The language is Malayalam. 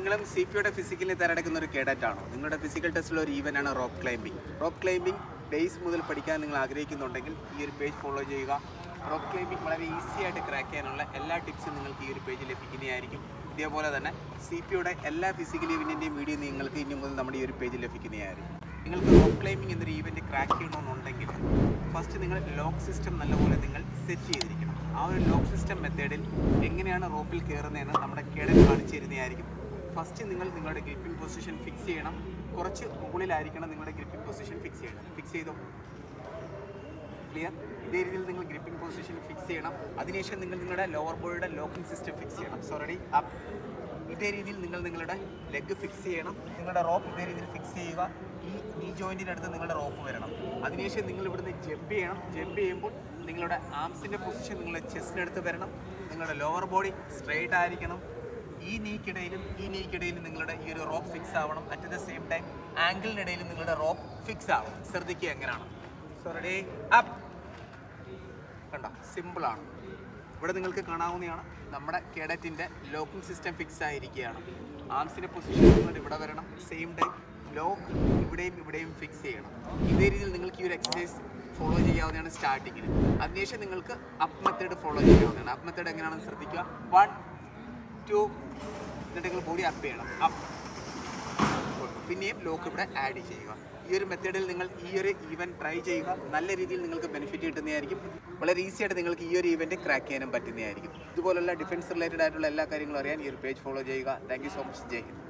നിങ്ങളും സി പിയുടെ ഫിസിക്കലിന് തിരഞ്ഞെടുക്കുന്ന ഒരു കേഡറ്റ് ആണോ നിങ്ങളുടെ ഫിസിക്കൽ ടെസ്റ്റിലുള്ള ഒരു ഈവൻ ആണ് rope climbing rope climbing base മുതൽ പഠിക്കാൻ നിങ്ങൾ ആഗ്രഹിക്കുന്നുണ്ടെങ്കിൽ ഈ ഒരു പേജ് ഫോളോ ചെയ്യുക. റോപ്പ് ക്ലൈമ്പിംഗ് വളരെ ഈസി ആയിട്ട് ക്രാക്ക് ചെയ്യാനുള്ള എല്ലാ ടിപ്സും നിങ്ങൾക്ക് ഈ ഒരു പേജിൽ ലഭിക്കുന്നതായിരിക്കും. ഇതേപോലെ തന്നെ സി പിയുടെ എല്ലാ ഫിസിക്കൽ ഈവന്റിന്റെയും വീഡിയോ നിങ്ങൾക്ക് ഇനി മുതൽ നമ്മുടെ ഈ ഒരു പേജിൽ ലഭിക്കുന്നതായിരിക്കും. നിങ്ങൾക്ക് റോപ്പ് ക്ലൈമ്പിംഗ് എന്നൊരു ഈവന്റ് ക്രാക്ക് ചെയ്യണമെന്നുണ്ടെങ്കിൽ ഫസ്റ്റ് നിങ്ങൾ ലോക്ക് സിസ്റ്റം നല്ലപോലെ നിങ്ങൾ സെറ്റ് ചെയ്തിരിക്കണം. ആ ഒരു ലോക്ക് സിസ്റ്റം മെത്തേഡിൽ എങ്ങനെയാണ് റോപ്പിൽ കയറുന്നതെന്ന് നമ്മുടെ കേടൽ കാണിച്ചു തരുന്നതായിരിക്കും. ഫസ്റ്റ് നിങ്ങൾ നിങ്ങളുടെ ഗ്രിപ്പിംഗ് പൊസിഷൻ ഫിക്സ് ചെയ്യണം. കുറച്ച് മുകളിലായിരിക്കണം നിങ്ങളുടെ ഗ്രിപ്പിംഗ് പൊസിഷൻ ഫിക്സ് ചെയ്യണം. ഫിക്സ് ചെയ്തോ? ക്ലിയർ ഇതേ രീതിയിൽ നിങ്ങൾ ഗ്രിപ്പിംഗ് പൊസിഷൻ ഫിക്സ് ചെയ്യണം. അതിനുശേഷം നിങ്ങൾ നിങ്ങളുടെ ലോവർ ബോഡിയുടെ ലോക്കിംഗ് സിസ്റ്റം ഫിക്സ് ചെയ്യണം. സോറി അപ്പ് ഇതേ രീതിയിൽ നിങ്ങൾ നിങ്ങളുടെ ലെഗ് ഫിക്സ് ചെയ്യണം. നിങ്ങളുടെ റോപ്പ് ഇതേ രീതിയിൽ ഫിക്സ് ചെയ്യുക. ഈ നീ ജോയിന്റിന്റെ അടുത്ത് നിങ്ങളുടെ റോപ്പ് വരണം. അതിനുശേഷം നിങ്ങൾ ഇവിടുന്ന് ജമ്പ് ചെയ്യണം. ജമ്പ് ചെയ്യുമ്പോൾ നിങ്ങളുടെ ആംസിന്റെ പൊസിഷൻ നിങ്ങളുടെ ചെസ്റ്റിനടുത്ത് വരണം. നിങ്ങളുടെ ലോവർ ബോഡി സ്ട്രെയിറ്റ് ആയിരിക്കണം. ഈ നീക്കിടയിലും ഈ നീക്കിടയിലും നിങ്ങളുടെ ഈ ഒരു റോപ്പ് ഫിക്സ് ആവണം. അറ്റ് ദ സെയിം ടൈം ആംഗിളിനിടയിലും നിങ്ങളുടെ റോപ്പ് ഫിക്സ് ആവണം. ശ്രദ്ധിക്കുക എങ്ങനെയാണ്. സോ റെഡി അപ്പ് കണ്ട? സിമ്പിളാണ് ഇവിടെ നിങ്ങൾക്ക് കാണാവുന്നതാണ് നമ്മുടെ കേഡറ്റിന്റെ ലോക്കിംഗ് സിസ്റ്റം ഫിക്സ് ആയിരിക്കുകയാണ്. ആംസിന്റെ പൊസിഷൻ ഇവിടെ വരണം. സെയിം ടൈം ലോക്ക് ഇവിടെയും ഇവിടെയും ഫിക്സ് ചെയ്യണം. ഇതേ രീതിയിൽ നിങ്ങൾക്ക് ഈ ഒരു എക്സസൈസ് ഫോളോ ചെയ്യാവുന്നതാണ് സ്റ്റാർട്ടിങ്ങിൽ അതിനുശേഷം നിങ്ങൾക്ക് അപ്പ് മെത്തേഡ് ഫോളോ ചെയ്യാവുന്നതാണ്. അപ്പ് മെത്തേഡ് എങ്ങനെയാണെന്ന് ശ്രദ്ധിക്കുക. വൺ ടു എന്നിട്ട് നിങ്ങൾ ബോഡി അപ്പ് ചെയ്യണം. അപ്പ്. പിന്നെയും ലോക്ക് ഇവിടെ ആഡ് ചെയ്യുക. ഈ ഒരു മെത്തേഡിൽ നിങ്ങൾ ഈ ഒരു ഈവന്റ് ട്രൈ ചെയ്യുക. നല്ല രീതിയിൽ നിങ്ങൾക്ക് ബെനിഫിറ്റ് കിട്ടുന്നതായിരിക്കും. വളരെ ഈസി ആയിട്ട് നിങ്ങൾക്ക് ഈ ഒരു ഈവന്റ് ക്രാക്ക് ചെയ്യാനും പറ്റുന്നതായിരിക്കും. ഇതുപോലുള്ള ഡിഫൻസ് റിലേറ്റഡ് ആയിട്ടുള്ള എല്ലാ കാര്യങ്ങളും അറിയാൻ ഈ ഒരു പേജ് ഫോളോ ചെയ്യുക. Thank you so much Jai Hind.